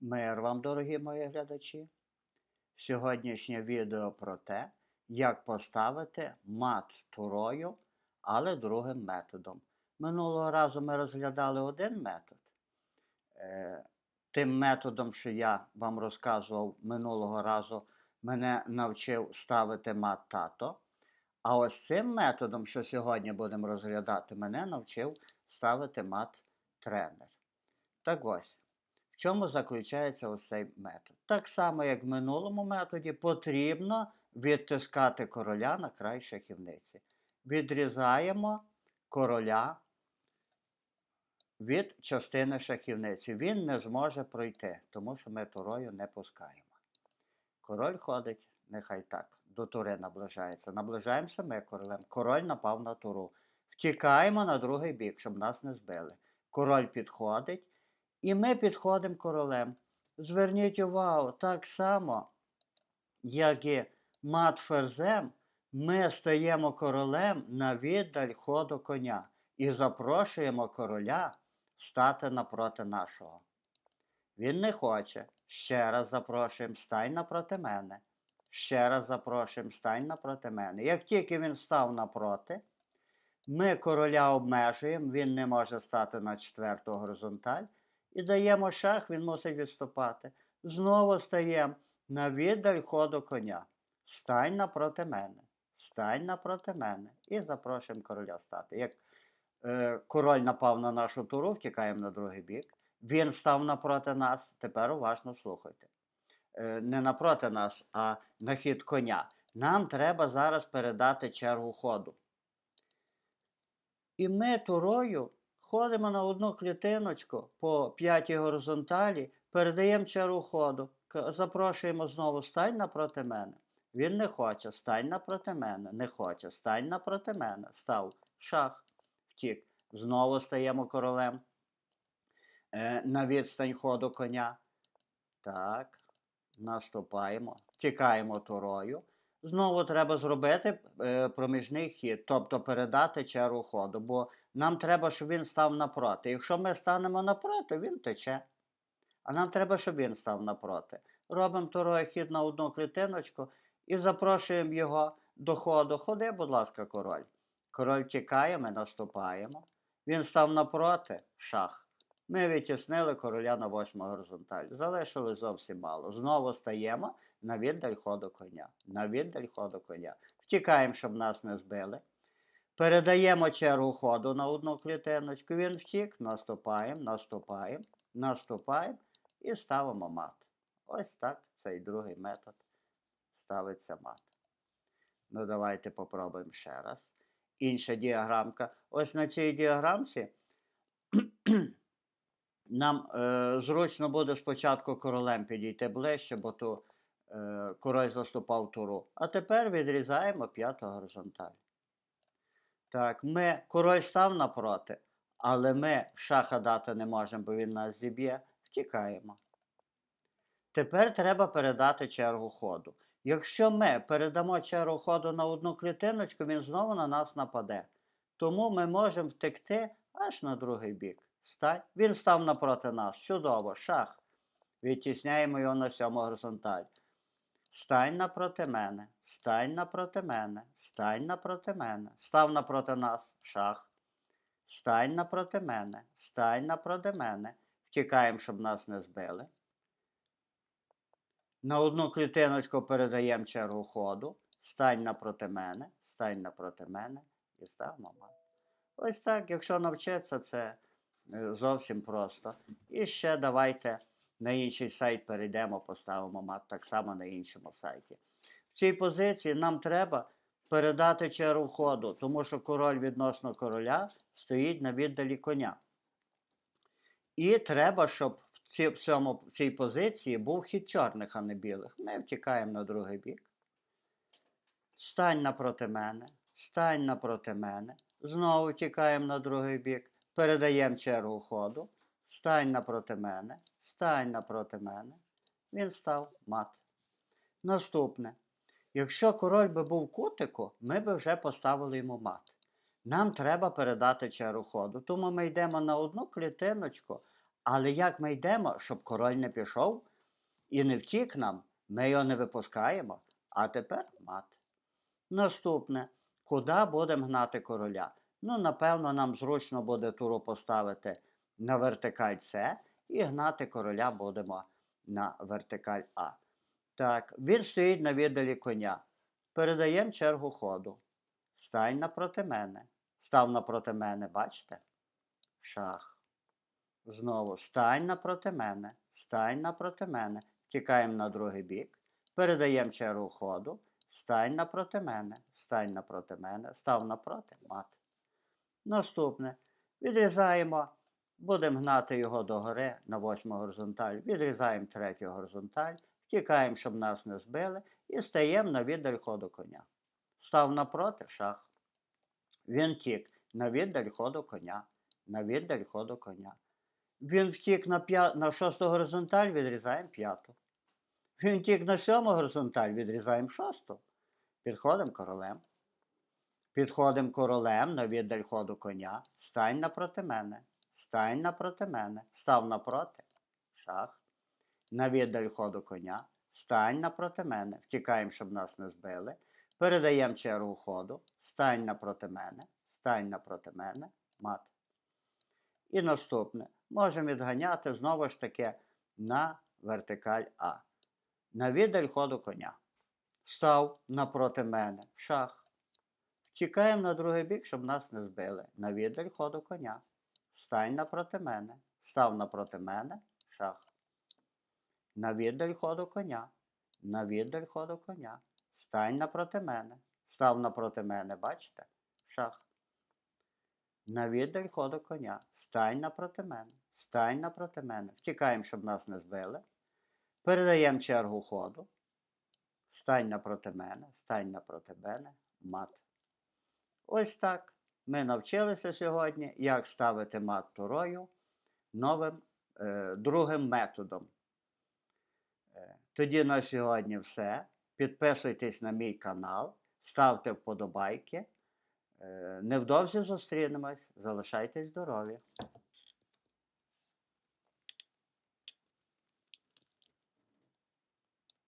Мир вам, дорогі мої глядачі. Сьогоднішнє відео про те, як поставити мат турою, але другим методом. Минулого разу ми розглядали один метод. Е, Тим методом, що я вам розказував минулого разу, мене навчив ставити мат тато. А ось цим методом, що сьогодні будемо розглядати, мене навчив ставити мат тренер. Так ось. Чому заключається ось цей метод? Так само, як в минулому методі, потрібно відтискати короля на край шахівниці. Відрізаємо короля від частини шахівниці. Він не зможе пройти, тому що ми турою не пускаємо. Король ходить, нехай так, до тури наближається. Наближаємося ми королем. Король напав на туру. Втікаємо на другий бік, щоб нас не збили. Король підходить. І ми підходимо королем. Зверніть увагу, так само, як і мат ферзем, ми стаємо королем на віддаль ходу коня і запрошуємо короля стати напроти нашого. Він не хоче. Ще раз запрошуємо, стань напроти мене. Ще раз запрошуємо, стань напроти мене. Як тільки він став напроти, ми короля обмежуємо, він не може стати на четверту горизонталь. І даємо шах, він мусить відступати. Знову стаємо на віддаль ходу коня. Стань напроти мене. Стань напроти мене. І запрошуємо короля стати. Як е, король напав на нашу туру, втікаємо на другий бік. Він став напроти нас. Тепер уважно слухайте. Е, не напроти нас, а на хід коня. Нам треба зараз передати чергу ходу. І ми турою ходимо на одну клітиночку по п'ятій горизонталі, передаємо чергу ходу, запрошуємо знову стань напроти мене. Він не хоче, стань напроти мене, не хоче, стань напроти мене. Став шах, втік. Знову стаємо королем е, на відстань ходу коня. Так, наступаємо, тікаємо турою. Знову треба зробити е, проміжний хід, тобто передати чергу ходу, бо нам треба, щоб він став напроти. Якщо ми станемо напроти, він тече. А нам треба, щоб він став напроти. Робимо турою хід на одну клітиночку і запрошуємо його до ходу. Ходи, будь ласка, король. Король тікає, ми наступаємо. Він став напроти, шах. Ми відтіснили короля на восьму горизонталь. Залишили зовсім мало. Знову стаємо на віддаль ходу коня. На віддаль ходу коня. Втікаємо, щоб нас не збили. Передаємо чергу ходу на одну клітиночку. Він втік, наступаємо, наступаємо, наступаємо і ставимо мат. Ось так цей другий метод ставиться мат. Ну, давайте попробуємо ще раз. Інша діаграмка. Ось на цій діаграмці нам е, зручно буде спочатку королем підійти ближче, бо то е, король заступав туру. А тепер відрізаємо п'яту горизонталь. Так, ми король став напроти, але ми шаха дати не можемо, бо він нас зіб'є. Втікаємо. Тепер треба передати чергу ходу. Якщо ми передамо чергу ходу на одну клітиночку, він знову на нас нападе. Тому ми можемо втекти аж на другий бік. Стань. Він став напроти нас. Чудово, шах. Відтісняємо його на сьому горизонталь. Стань напроти мене, стань напроти мене, стань напроти мене, став напроти нас, шах. Стань напроти мене, стань напроти мене. Втікаємо, щоб нас не збили. На одну клітиночку передаємо чергу ходу. Стань напроти мене, стань напроти мене і ставимо мат. Ось так, якщо навчитися, це е, зовсім просто. І ще давайте на інший сайт перейдемо, поставимо мат так само на іншому сайті. В цій позиції нам треба передати чергу ходу, тому що король відносно короля стоїть на віддалі коня. І треба, щоб в, в, цьому, в цій позиції був хід чорних, а не білих. Ми втікаємо на другий бік. Стань напроти мене, стань напроти мене. Знову тікаємо на другий бік. Передаємо чергу ходу. Стань напроти мене, стань напроти мене. Він став мат. Наступне. Якщо король би був кутику, ми би вже поставили йому мат. Нам треба передати чергу ходу. Тому ми йдемо на одну клітиночку, Але як ми йдемо, щоб король не пішов і не втік нам, ми його не випускаємо. А тепер мат. Наступне. Куди будемо гнати короля? Ну, напевно, нам зручно буде туру поставити на вертикаль С і гнати короля будемо на вертикаль А. Так, він стоїть на віддалі коня. Передаємо чергу ходу. Стань напроти мене. Став напроти мене, бачите? Шах. Знову стань напроти мене. Стань напроти мене. Тікаємо на другий бік. Передаємо чергу ходу. Стань напроти мене. Стань напроти мене. Став напроти. Мат. Наступне. Відрізаємо. Будемо гнати його догори на восьму горизонталь. Відрізаємо третю горизонталь. Втікаємо, щоб нас не збили. І стаємо на віддаль ходу коня. Став напроти шах. Він втік на віддаль ходу коня. На віддаль ходу коня. Він втік на, п'я... на шосту горизонталь, відрізаємо п'яту. Він втік на сьому горизонталь, відрізаємо шосту. Підходимо королем. Підходимо королем на віддаль ходу коня. Стань напроти мене. Стань напроти мене. Став напроти. Шах. На віддаль ходу коня. Стань напроти мене. Втікаємо, щоб нас не збили. Передаємо чергу ходу. Стань напроти мене. Стань напроти мене. Мат. І наступне. Можемо відганяти знову ж таки на вертикаль А. На віддаль ходу коня. Став напроти мене. Шах. Втікаємо на другий бік, щоб нас не збили. На віддаль ходу коня. Стань напроти мене. Став напроти мене. Шах. На віддаль ходу коня. На віддаль ходу коня. Стань напроти мене. Став напроти мене, бачите? Шах. На віддаль ходу коня. Стань напроти мене. Стань напроти мене. Втікаємо, щоб нас не збили. Передаємо чергу ходу. Стань напроти мене. Стань напроти мене. Мат. Ось так. Ми навчилися сьогодні, як ставити мат турою новим е, другим методом. Е, Тоді на сьогодні все. Підписуйтесь на мій канал, ставте вподобайки. Е, Невдовзі зустрінемось. Залишайтесь здорові!